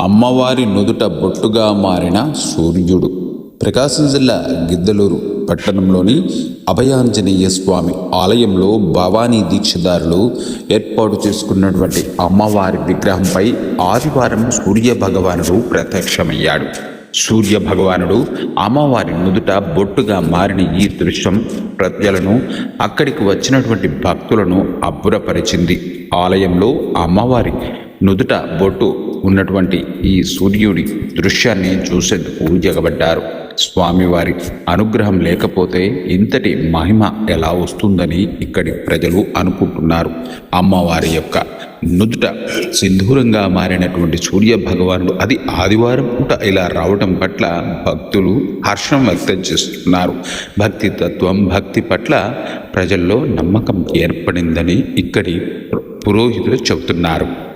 అమ్మవారి నుదుట బొట్టుగా మారిన సూర్యుడు. ప్రకాశం జిల్లా గిద్దలూరు పట్టణంలోని అభయాంజనేయ స్వామి ఆలయంలో భవానీ దీక్షదారులు ఏర్పాటు చేసుకున్నటువంటి అమ్మవారి విగ్రహంపై ఆదివారం సూర్య భగవానుడు ప్రత్యక్షమయ్యాడు. సూర్య భగవానుడు అమ్మవారి నుదుట బొట్టుగా మారిన ఈ దృశ్యం ప్రజలను అక్కడికి వచ్చినటువంటి భక్తులను అబ్బురపరిచింది. ఆలయంలో అమ్మవారి నుదుట బొట్టు ఉన్నటువంటి ఈ సూర్యుడి దృశ్యాన్ని చూసేందుకు జగబడ్డారు స్వామివారి అనుగ్రహం లేకపోతే ఇంతటి మహిమ ఎలా వస్తుందని ఇక్కడి ప్రజలు అనుకుంటున్నారు. అమ్మవారి యొక్క నుదుట సింధూరంగా మారినటువంటి సూర్య భగవానుడు అది ఆదివారం పూట ఇలా రావటం పట్ల భక్తులు హర్షం వ్యక్తం చేస్తున్నారు. భక్తి తత్వం భక్తి పట్ల ప్రజల్లో నమ్మకం ఏర్పడిందని ఇక్కడి పురోహితులు చెబుతున్నారు.